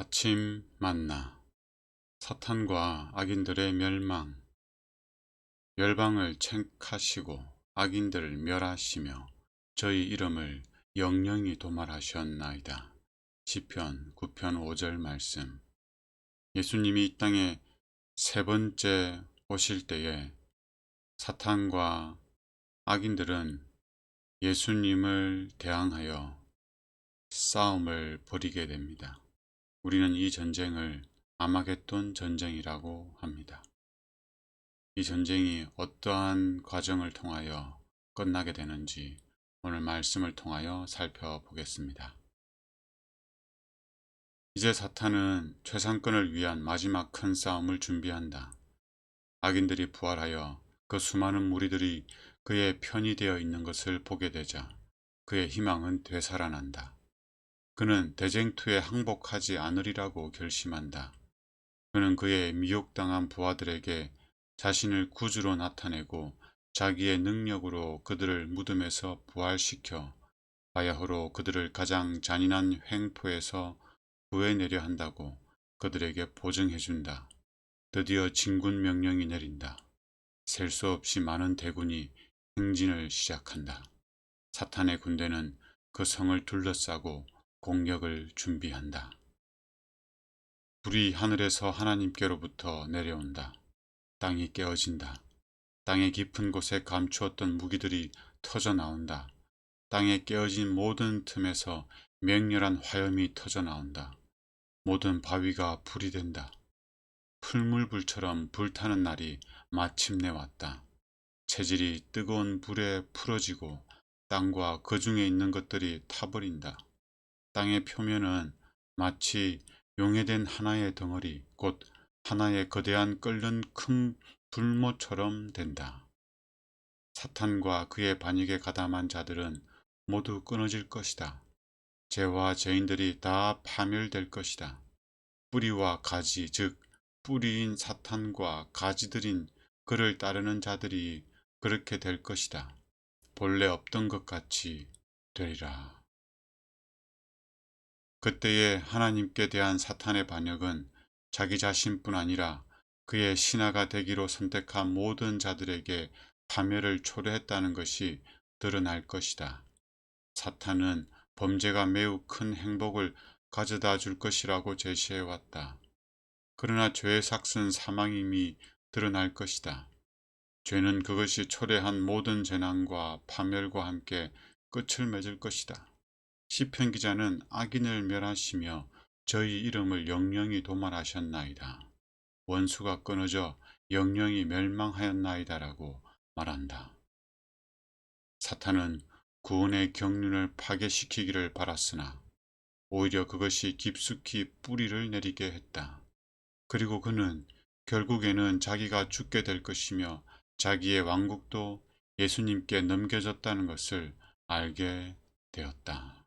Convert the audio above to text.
아침 만나 사탄과 악인들의 멸망 열방을 책하시고 악인들을 멸하시며 저희 이름을 영영히 도말하셨나이다. 시편 9편 5절 말씀 예수님이 이 땅에 세 번째 오실 때에 사탄과 악인들은 예수님을 대항하여 싸움을 벌이게 됩니다. 우리는 이 전쟁을 아마겟돈 전쟁이라고 합니다. 이 전쟁이 어떠한 과정을 통하여 끝나게 되는지 오늘 말씀을 통하여 살펴보겠습니다. 이제 사탄은 최상권을 위한 마지막 큰 싸움을 준비한다. 악인들이 부활하여 그 수많은 무리들이 그의 편이 되어 있는 것을 보게 되자 그의 희망은 되살아난다. 그는 대쟁투에 항복하지 않으리라고 결심한다. 그는 그의 미혹당한 부하들에게 자신을 구주로 나타내고 자기의 능력으로 그들을 무덤에서 부활시켜 바야흐로 그들을 가장 잔인한 횡포에서 구해내려 한다고 그들에게 보증해준다. 드디어 진군 명령이 내린다. 셀 수 없이 많은 대군이 행진을 시작한다. 사탄의 군대는 그 성을 둘러싸고 공격을 준비한다. 불이 하늘에서 하나님께로부터 내려온다. 땅이 깨어진다. 땅의 깊은 곳에 감추었던 무기들이 터져 나온다. 땅에 깨어진 모든 틈에서 맹렬한 화염이 터져 나온다. 모든 바위가 불이 된다. 풀물불처럼 불타는 날이 마침내 왔다. 체질이 뜨거운 불에 풀어지고 땅과 그 중에 있는 것들이 타버린다. 땅의 표면은 마치 용해된 하나의 덩어리, 곧 하나의 거대한 끓는 큰 불모처럼 된다. 사탄과 그의 반역에 가담한 자들은 모두 끊어질 것이다. 죄와 죄인들이 다 파멸될 것이다. 뿌리와 가지, 즉 뿌리인 사탄과 가지들인 그를 따르는 자들이 그렇게 될 것이다. 본래 없던 것 같이 되리라. 그때에 하나님께 대한 사탄의 반역은 자기 자신뿐 아니라 그의 신하가 되기로 선택한 모든 자들에게 파멸을 초래했다는 것이 드러날 것이다. 사탄은 범죄가 매우 큰 행복을 가져다 줄 것이라고 제시해 왔다. 그러나 죄의 삭은 사망임이 드러날 것이다. 죄는 그것이 초래한 모든 재난과 파멸과 함께 끝을 맺을 것이다. 시편 기자는 악인을 멸하시며 저희 이름을 영영히 도말하셨나이다. 원수가 끊어져 영영히 멸망하였나이다라고 말한다. 사탄은 구원의 경륜을 파괴시키기를 바랐으나 오히려 그것이 깊숙이 뿌리를 내리게 했다. 그리고 그는 결국에는 자기가 죽게 될 것이며 자기의 왕국도 예수님께 넘겨졌다는 것을 알게 되었다.